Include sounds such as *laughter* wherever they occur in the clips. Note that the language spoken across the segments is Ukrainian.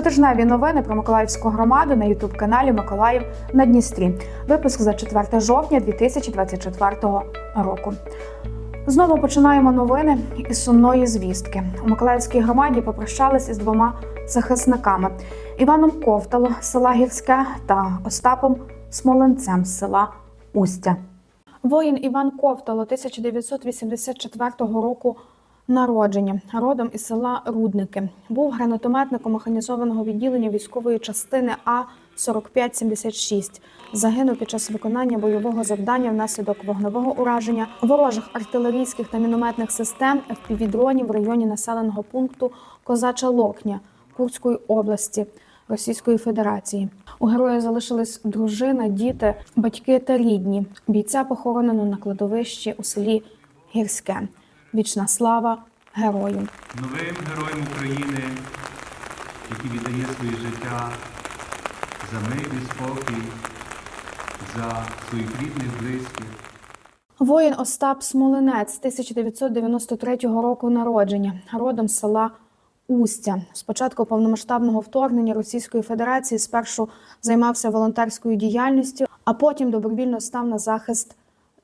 Щотижневі новини про Миколаївську громаду на Ютуб-каналі Миколаїв на Дністрі. Випуск за 4 жовтня 2024 року. Знову починаємо новини із сумної звістки. У Миколаївській громаді попрощались із двома захисниками Іваном Ковтало з села Гірське та Остапом Смоленцем з села Устя. Воїн Іван Ковтало 1984 року народження, родом із села Рудники. Був гранатометником механізованого відділення військової частини А 4576 Загинув під час виконання бойового завдання внаслідок вогневого ураження ворожих артилерійських та мінометних систем FPV-дронів в районі населеного пункту Козача Локня Курської області. Російської Федерації у героя залишились дружина, діти, батьки та рідні. Бійця похоронено на кладовищі у селі Гірське. Вічна слава герою. новим героям України, який віддає своє життя за мир і спокій, за своїх рідних, близьких. Воїн Остап Смолинець 1993 року народження, родом з села Устя. З початку повномасштабного вторгнення Російської Федерації спершу займався волонтерською діяльністю, а потім добровільно став на захист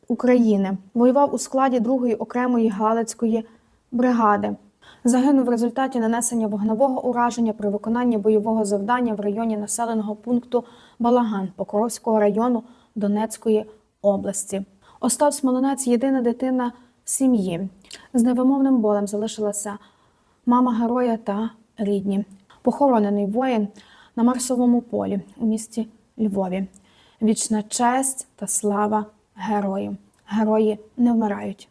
України. Воював у складі 2-ї окремої Галицької бригади. Загинув в результаті нанесення вогневого ураження при виконанні бойового завдання в районі населеного пункту Балаган Покровського району Донецької області. Остап Смолинець єдина дитина сім'ї. З невимовним болем залишилася мама героя та рідні. Похоронений воїн на Марсовому полі у місті Львові. Вічна честь та слава герою. Герої не вмирають.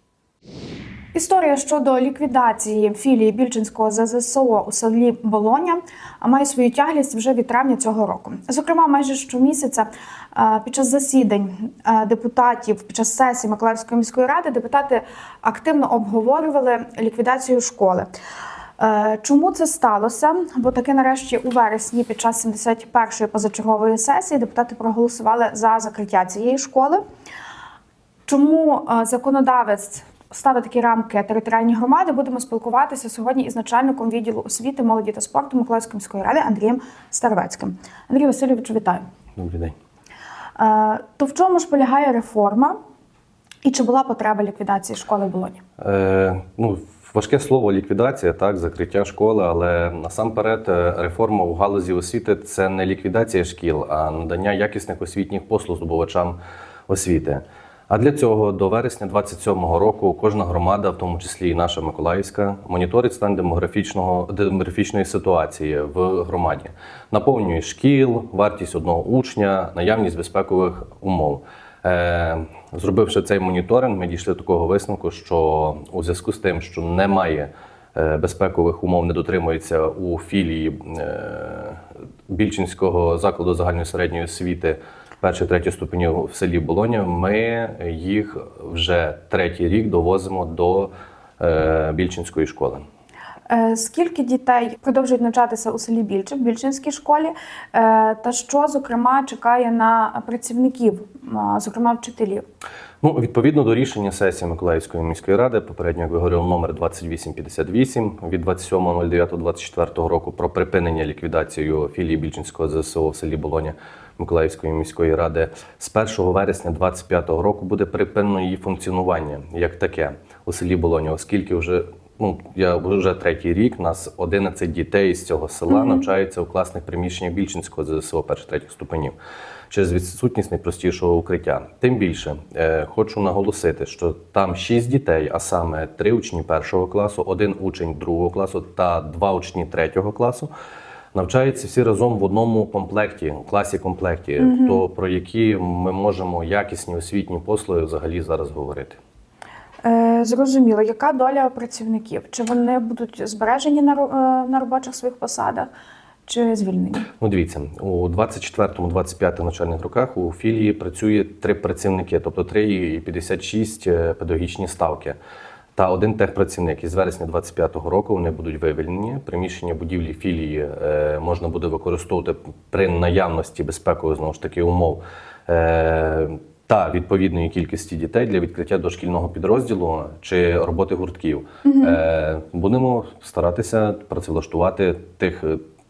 Історія щодо ліквідації філії Більчинського ЗЗСО у селі Болоня має свою тяглість вже від травня цього року. Зокрема, майже щомісяця під час засідань депутатів, під час сесії Миколаївської міської ради депутати активно обговорювали ліквідацію школи. Чому це сталося? Бо таки нарешті у вересні під час 71-ї позачергової сесії депутати проголосували за закриття цієї школи. Чому законодавець ставить такі рамки територіальні громади? Будемо спілкуватися сьогодні із начальником відділу освіти, молоді та спорту Миколаївської міської ради Андрієм Старовецьким. Андрій Васильович, вітаю. Добрий день. То в чому ж полягає реформа? І чи була потреба ліквідації школи в Болоні? Е, ну, важке слово ліквідація, так, закриття школи, але насамперед е, реформа у галузі освіти це не ліквідація шкіл, а надання якісних освітніх послуг здобувачам освіти. А для цього до вересня 27-го року кожна громада, в тому числі і наша Миколаївська, моніторить стан демографічного демографічної ситуації в громаді, наповнює шкіл, вартість одного учня, наявність безпекових умов. Е, Зробивши цей моніторинг, ми дійшли до такого висновку, що у зв'язку з тим, що немає е, безпекових умов, не дотримується у філії е, Більчинського закладу загальної середньої освіти перших третіх ступені в селі Болоня, ми їх вже третій рік довозимо до е, Більчинської школи. Е, Скільки дітей продовжують навчатися у селі Більчик, в Більчинській школі? Е, Та що, зокрема, чекає на працівників, зокрема вчителів? Ну, відповідно до рішення сесії Миколаївської міської ради, попередньо, як ви говорили, номер 2858 від 27.09.24 року про припинення ліквідацію філії Більчинського ЗСО в селі Болоня Миколаївської міської ради з 1 вересня 2025 року буде припинено її функціонування як таке у селі Болоня, оскільки вже ну я вже третій рік. Нас 11 дітей з цього села навчаються у класних приміщеннях Більчинського ЗСО перших третіх ступенів через відсутність найпростішого укриття. Тим більше е, хочу наголосити, що там 6 дітей, а саме 3 учні першого класу, один учень другого класу та два учні третього класу. Навчаються всі разом в одному комплекті, класі комплекті, то про які ми можемо якісні освітні послуги взагалі зараз говорити. Е, Зрозуміло, яка доля працівників? Чи вони будуть збережені на, е, на робочих своїх посадах, чи звільнені? Ну, дивіться, у 24-25 навчальних роках у філії працює три працівники, тобто 3 і 56 е, педагогічні ставки. Та один техпрацівник із вересня 25-го року вони будуть вивільнені. Приміщення будівлі філії можна буде використовувати при наявності безпекових знову ж таки умов. Е, та відповідної кількості дітей для відкриття дошкільного підрозділу чи роботи гуртків. Е, будемо старатися працевлаштувати тих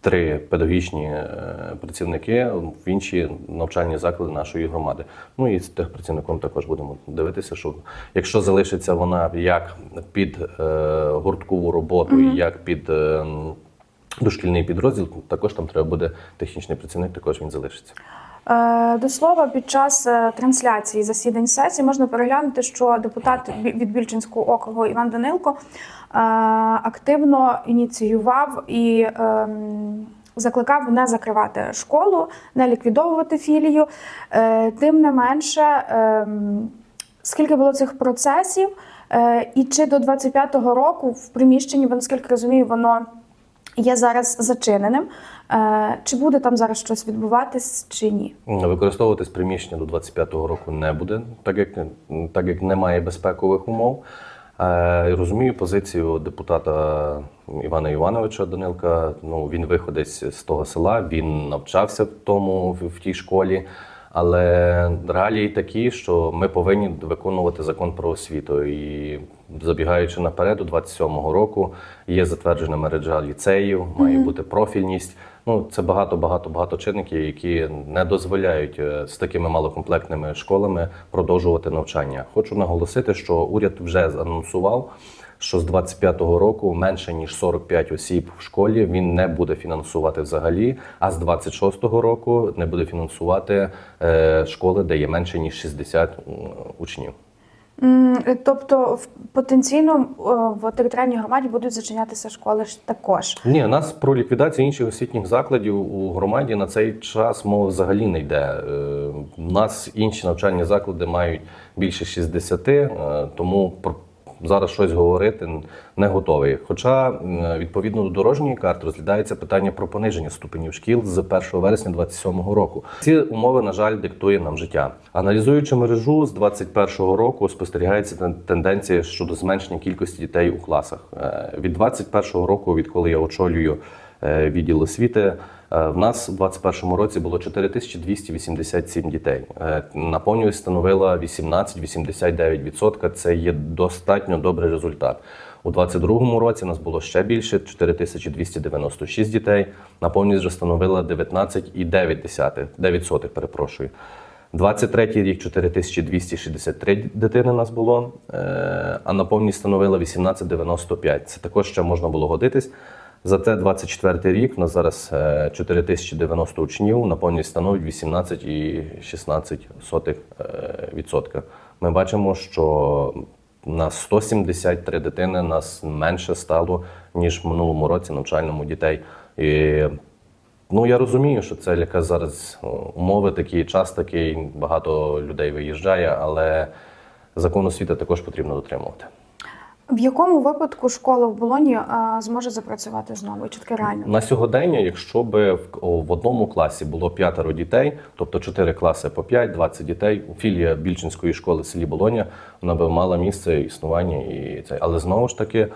три педагогічні е, працівники в інші навчальні заклади нашої громади. Ну і з тих працівником також будемо дивитися, що якщо залишиться вона як під е, гурткову роботу, і як під е, дошкільний підрозділ, також там треба буде технічний працівник, також він залишиться. Е, До слова, під час е, трансляції засідань сесії можна переглянути, що депутат від Більчинського округу Іван Данилко е, активно ініціював і ем, закликав не закривати школу, не ліквідовувати філію. Тим не менше, ем, скільки було цих процесів, і чи до 25-го року в приміщенні, наскільки розумію, воно є зараз зачиненим. Е, Чи буде там зараз щось відбуватись, чи ні? Використовуватись приміщення до 25-го року не буде, так як, так як немає безпекових умов. Е, Розумію позицію депутата Івана Івановича Данилка. Ну він виходить з того села, він навчався в тому в, в тій школі. Але реалії такі, що ми повинні виконувати закон про освіту. І забігаючи наперед, у 27-го року є затверджена мережа ліцеїв, має бути профільність. Ну це багато, багато, багато чинників, які не дозволяють е, з такими малокомплектними школами продовжувати навчання. Хочу наголосити, що уряд вже анонсував, що з 25-го року менше ніж 45 осіб в школі він не буде фінансувати взагалі. А з 26-го року не буде фінансувати е, школи, де є менше ніж 60 учнів. Тобто, в- потенційно е, в територіальній громаді будуть зачинятися школи також. Ні, у нас про ліквідацію інших освітніх закладів у громаді на цей час мова взагалі не йде. Е, У нас інші навчальні заклади мають більше 60, е, тому зараз щось говорити не готовий. Хоча відповідно до дорожньої карти розглядається питання про пониження ступенів шкіл з 1 вересня 2027 року. Ці умови, на жаль, диктує нам життя. Аналізуючи мережу з 2021 року, спостерігається тенденція щодо зменшення кількості дітей у класах. Е, Від 2021 року, відколи я очолюю е, відділ освіти. Е, В нас у 2021 році було 4287 дітей. Е, Наповнюваність становила 18-89%. Це є достатньо добрий результат. У 2022 році нас було ще більше 4296 дітей. Наповнюваність вже становила 19,9%, 9%, перепрошую. 23 рік 4263 дитини нас було, е, а наповність становила 1895. Це також ще можна було годитись. Зате 24 рік у нас зараз е, 4090 учнів, наповність становить 18,16%. е, відсотка. Ми бачимо, що на 173 дитини нас менше стало, ніж в минулому році навчальному дітей. І Ну я розумію, що це якраз зараз умови такі, час такий, багато людей виїжджає, але закон освіти також потрібно дотримувати. В якому випадку школа в Болоні е, зможе запрацювати знову? Чи таке реально? На сьогодення, якщо б в, о, в одному класі було п'ятеро дітей, тобто 4 класи по 5, 20 дітей, філія Більчинської школи в селі Болоня, вона би мала місце існування і це. Але знову ж таки,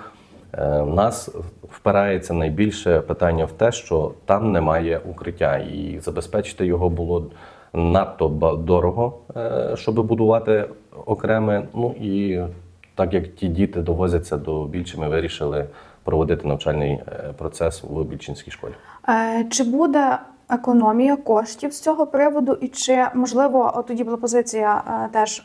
е, нас впирається найбільше питання в те, що там немає укриття, і забезпечити його було надто дорого, е, щоб будувати окреме. Ну і так як ті діти довозяться до більше, ми вирішили проводити навчальний е, процес в Більчинській школі. Е, Чи буде економія коштів з цього приводу, і чи можливо от тоді була позиція е, теж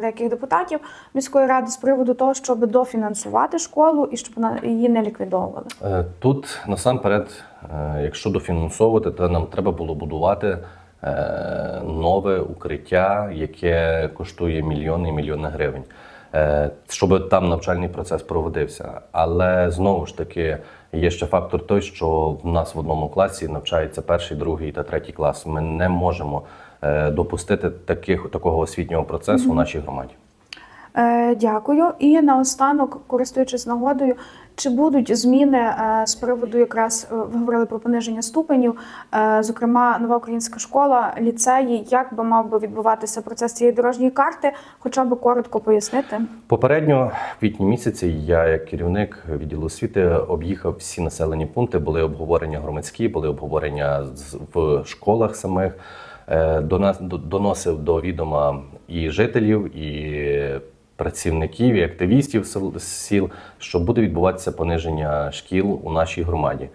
деяких депутатів міської ради з приводу того, щоб дофінансувати школу і щоб вона її не ліквідовували? Тут насамперед, якщо дофінансовувати, то нам треба було будувати нове укриття, яке коштує мільйони і мільйони гривень, щоб там навчальний процес проводився. Але знову ж таки є ще фактор той, що в нас в одному класі навчається перший, другий та третій клас. Ми не можемо е, допустити таких такого освітнього процесу у нашій громаді. Е, Дякую. І наостанок, користуючись нагодою, чи будуть зміни е, з приводу якраз е, ви говорили про пониження ступенів, е, зокрема, нова українська школа, ліцеї, як би мав би відбуватися процес цієї дорожньої карти, хоча б коротко пояснити. Попередньо, квітні місяці, я як керівник відділу освіти об'їхав всі населені пункти. Були обговорення громадські, були обговорення в школах самих. До нас до- доносив до відома і жителів, і працівників, і активістів сіл, що буде відбуватися пониження шкіл у нашій громаді.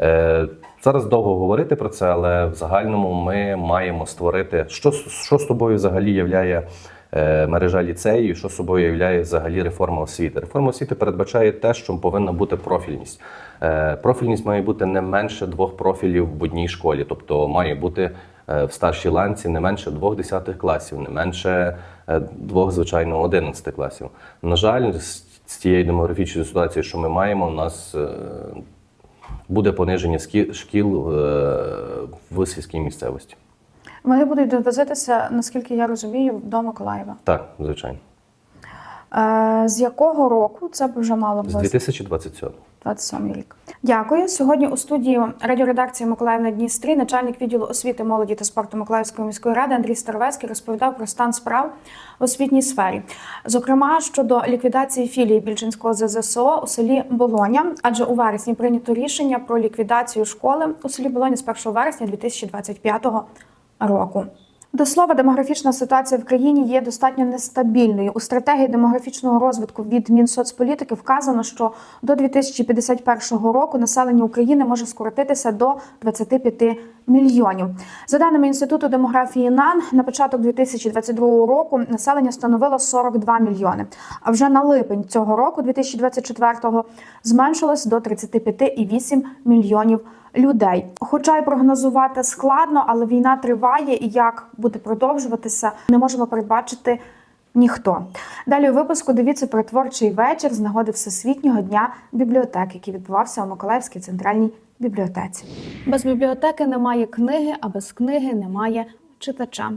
Е, Зараз довго говорити про це, але в загальному ми маємо створити, що, що собою взагалі являє е, мережа ліцеїв, що собою являє взагалі реформа освіти. Реформа освіти передбачає те, що повинна бути профільність. Е, Профільність має бути не менше двох профілів в одній школі, тобто має бути в старшій ланці не менше двох десятих класів, не менше е, двох, звичайно, одинадцяти класів. На жаль, з тією демографічною ситуацією, що ми маємо, у нас е, буде пониження шкіл е, в сільській місцевості. Вони будуть довозитися, наскільки я розумію, до Миколаєва. Так, звичайно. Е, з якого року це б вже мало б З 2027. 27 рік. Дякую. Сьогодні у студії радіоредакції Миколаїв на Дністрі начальник відділу освіти, молоді та спорту Миколаївської міської ради Андрій Старовецький розповідав про стан справ в освітній сфері. Зокрема, щодо ліквідації філії Більчинського ЗЗСО у селі Болоня, адже у вересні прийнято рішення про ліквідацію школи у селі Болоня з 1 вересня 2025 року. До слова, демографічна ситуація в країні є достатньо нестабільною. У стратегії демографічного розвитку від Мінсоцполітики вказано, що до 2051 року населення України може скоротитися до 25 мільйонів. За даними інституту демографії НАН, на початок 2022 року населення становило 42 мільйони. А вже на липень цього року, 2024-го, зменшилось до 35,8 мільйонів людей. Хоча й прогнозувати складно, але війна триває і як буде продовжуватися, не можемо передбачити ніхто. Далі у випуску дивіться про творчий вечір з нагоди Всесвітнього дня бібліотек, який відбувався у Миколаївській центральній бібліотеці. Без бібліотеки немає книги, а без книги немає читача.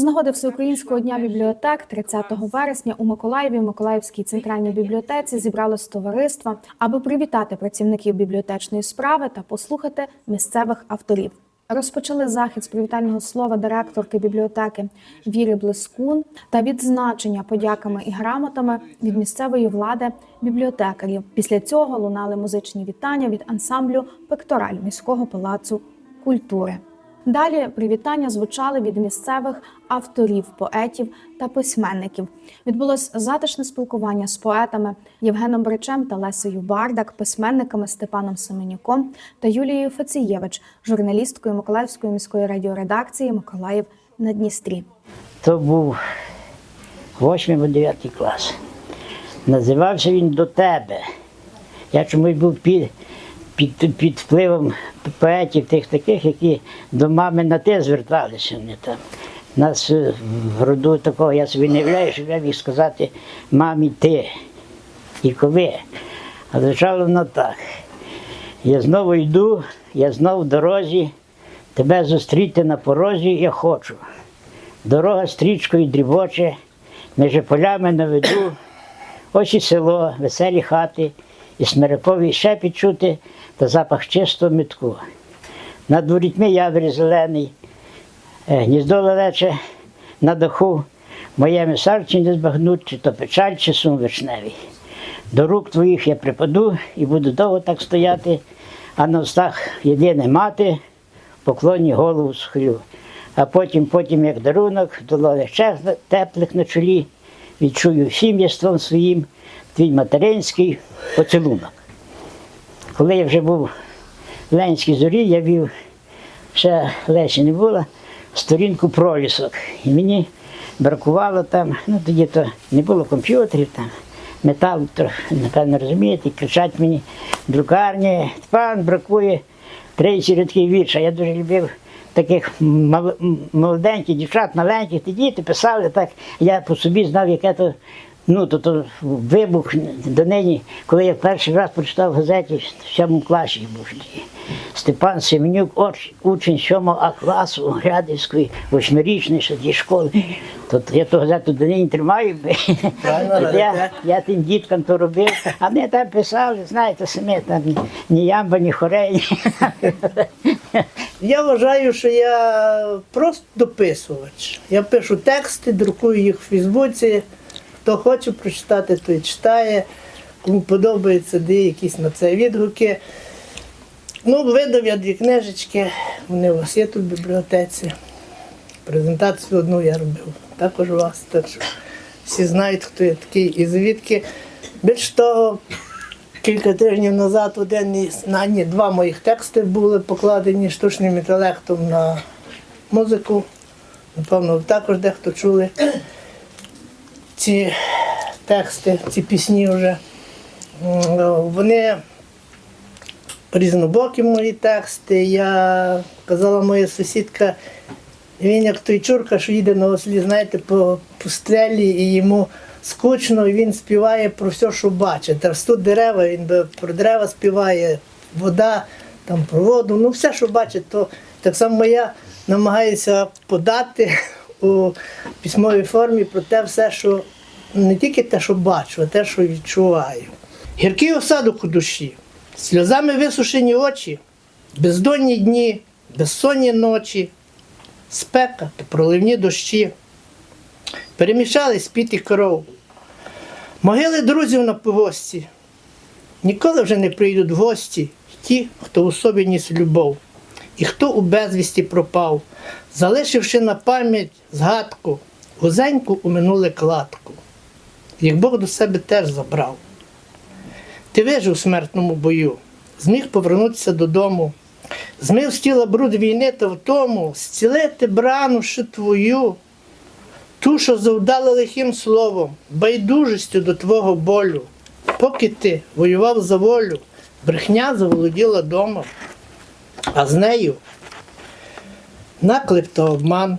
З нагоди Всеукраїнського дня бібліотек 30 вересня у Миколаєві Миколаївській центральній бібліотеці зібралось товариство, аби привітати працівників бібліотечної справи та послухати місцевих авторів. Розпочали захід з привітального слова директорки бібліотеки Віри Блискун та відзначення подяками і грамотами від місцевої влади бібліотекарів. Після цього лунали музичні вітання від ансамблю Пектораль міського палацу культури. Далі привітання звучали від місцевих авторів, поетів та письменників. Відбулось затишне спілкування з поетами Євгеном Бричем та Лесею Бардак, письменниками Степаном Семенюком та Юлією Фецієвич, журналісткою Миколаївської міської радіоредакції Миколаїв на Дністрі. То був 8 або 9 клас. Називався він до тебе. Я чомусь був під, під, під впливом поетів тих таких, які до мами на ти зверталися. Вони там. Нас е, в роду такого я собі не являю, щоб я міг сказати мамі ти і коли. А звучало воно так. Я знову йду, я знову в дорозі, тебе зустріти на порозі я хочу. Дорога стрічкою дрібоче, між полями на виду, ось і село, веселі хати, і смириковий шепіт чути та запах чистого митку. Над ворітьми явір зелений, е, гніздо лелече на даху, моєму серці не збагнуть, чи то печаль, чи сум вишневий. До рук твоїх я припаду і буду довго так стояти, а на устах єдине мати, поклоні голову схилю. А потім, потім, як дарунок, в долонях теплих на чолі, відчую всім єством своїм твій материнський поцілунок. Коли я вже був в Ленській зорі, я вів, ще Лесі не було, сторінку пролісок. І мені бракувало там, ну тоді то не було комп'ютерів там. Метал, напевно, розумієте, і кричать мені друкарні, пан бракує третій рядкий вірш. А я дуже любив таких молоденьких дівчат, маленьких, ті діти писали так. Я по собі знав, яке то. Ну, то, то вибух до нині, коли я перший раз прочитав в газеті в сьомому класі був. Степан Семенюк, учень 7 А класу Грядівської восьмирічної ще тоді школи. То я ту газету до нині тримаю. *laughs* Я, я тим діткам то робив, а вони там писали, знаєте, самі там ні- ні ямба, ні хорей. Я вважаю, що я просто дописувач. Я пишу тексти, друкую їх в Фейсбуці. Хто хоче прочитати, той читає. Кому подобається, де якісь на це відгуки. Ну, видав я дві книжечки, вони у вас є тут в бібліотеці. Презентацію одну я робив, також у вас. Так що всі знають, хто я такий і звідки. Більш того, Кілька тижнів назад один на ні, два моїх тексти були покладені штучним інтелектом на музику. Напевно, також дехто чули ці тексти, ці пісні вже. Вони різнобокі мої тексти. Я казала моя сусідка, він як той чурка, що їде на ослі, знаєте, по пустелі і йому скучно, він співає про все, що бачить. Ростуть дерева, він про дерева співає, вода, там про воду, ну все, що бачить, то так само я намагаюся подати у письмовій формі про те все, що не тільки те, що бачу, а те, що відчуваю. Гіркий осадок у душі, сльозами висушені очі, бездонні дні, безсонні ночі, спека та проливні дощі. Перемішались піт і кров. Могили друзів на повозці. Ніколи вже не прийдуть в гості ті, хто у собі ніс любов, і хто у безвісті пропав, залишивши на пам'ять згадку, гузеньку у минуле кладку, як Бог до себе теж забрав. Ти вижив у смертному бою, зміг повернутися додому, змив з тіла бруд війни та втому, зцілити брану твою, ту, що завдала лихим словом, байдужістю до твого болю. Поки ти воював за волю, брехня заволоділа домом, а з нею наклеп та обман,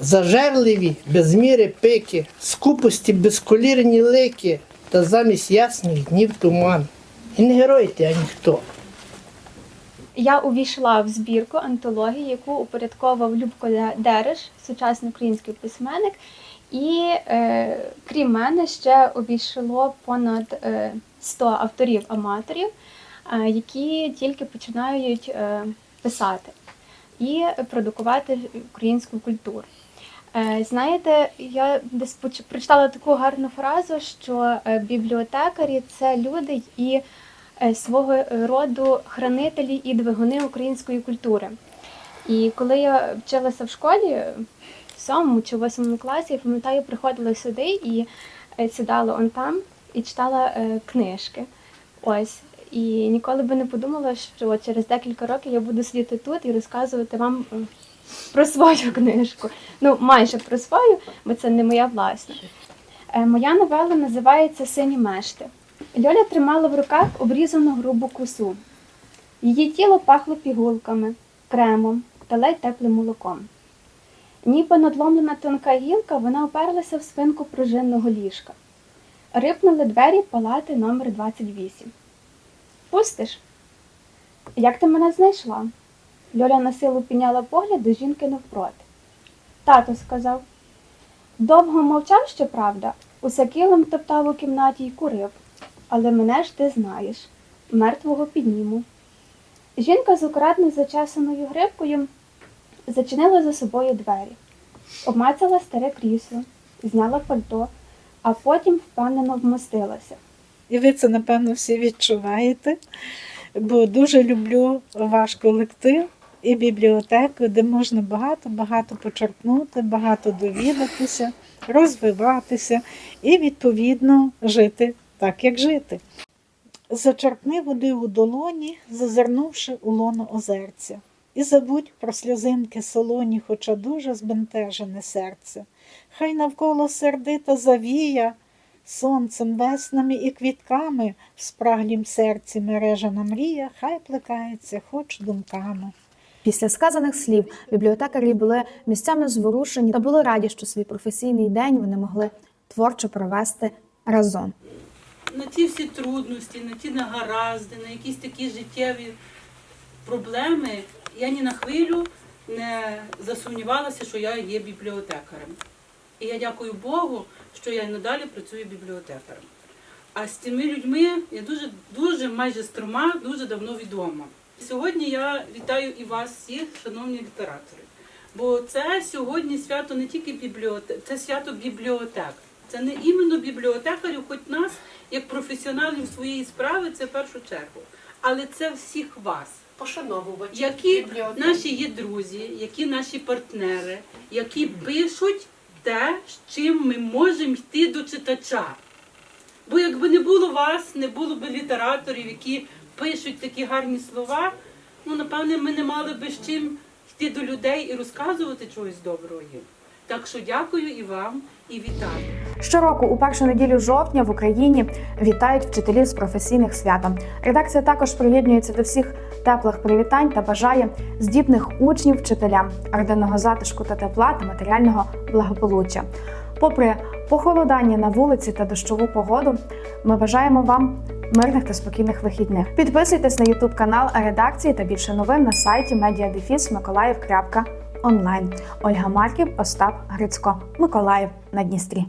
зажерливі без міри пики, скупості безколірні лики, та замість ясних днів туман. І не герой ти, а ніхто. Я увійшла в збірку антології, яку упорядковував Любко Дереш, сучасний український письменник. І е, крім мене ще увійшло понад е, 100 авторів-аматорів, які тільки починають е, писати і продукувати українську культуру. Е, Знаєте, я десь прочитала таку гарну фразу, що е, бібліотекарі це люди і е, свого роду хранителі і двигуни української культури. І коли я вчилася в школі, в сьомому чи восьмому класі, я пам'ятаю, приходила сюди і е, сідала он там і читала е, книжки. Ось. І ніколи би не подумала, що через декілька років я буду сидіти тут і розказувати вам е, про свою *laughs* книжку. Ну, майже про свою, бо це не моя власна. Е, Моя новела називається Сині мешти. Льоля тримала в руках обрізану грубу косу. Її тіло пахло пігулками, кремом та ледь теплим молоком. Ніби надломлена тонка гілка, вона оперлася в спинку пружинного ліжка. Рипнули двері палати номер 28. Пустиш? Як ти мене знайшла? Льоля на силу підняла погляд до жінки навпроти. Тато сказав. Довго мовчав, щоправда, усе килим топтав у кімнаті й курив. Але мене ж ти знаєш, мертвого підніму. Жінка з акуратно зачесаною грибкою зачинила за собою двері, обмацала старе крісло, зняла пальто, а потім впевнено вмостилася. І ви це, напевно, всі відчуваєте, бо дуже люблю ваш колектив і бібліотеку, де можна багато-багато почерпнути, багато довідатися, розвиватися і, відповідно, жити так, як жити. Зачерпни води у долоні, зазирнувши у лоно озерця, і забудь про сльозинки солоні, хоча дуже збентежене серце. Хай навколо сердита завія, сонцем, веснами і квітками в спраглім серці мережана мрія, хай плекається хоч думками. Після сказаних слів бібліотекарі були місцями зворушені та були раді, що свій професійний день вони могли творчо провести разом. на ті всі трудності, на ті негаразди, на якісь такі життєві проблеми, я ні на хвилю не засумнівалася, що я є бібліотекарем. І я дякую Богу, що я надалі працюю бібліотекарем. А з цими людьми я дуже, дуже майже з трьома дуже давно відома. Сьогодні я вітаю і вас всіх, шановні літератори. Бо це сьогодні свято не тільки бібліотек, це свято бібліотек. Це не іменно бібліотекарів, хоч нас, як професіоналів своєї справи, це в першу чергу. Але це всіх вас, Пошановувачі які бібліотек. наші є друзі, які наші партнери, які пишуть те, з чим ми можемо йти до читача. Бо якби не було вас, не було б літераторів, які пишуть такі гарні слова, ну напевне, ми не мали би з чим йти до людей і розказувати чогось доброго їм. Так що дякую і вам, і вітаю. Щороку у першу неділю жовтня в Україні вітають вчителів з професійних святом. Редакція також приєднується до всіх теплих привітань та бажає здібних учнів вчителям, родинного затишку та тепла та матеріального благополуччя. Попри похолодання на вулиці та дощову погоду, ми бажаємо вам мирних та спокійних вихідних. Підписуйтесь на YouTube канал редакції та більше новин на сайті mediadefis.mikolaїв.онлайн. Ольга Марків, Остап Грицько, Миколаїв на Дністрі.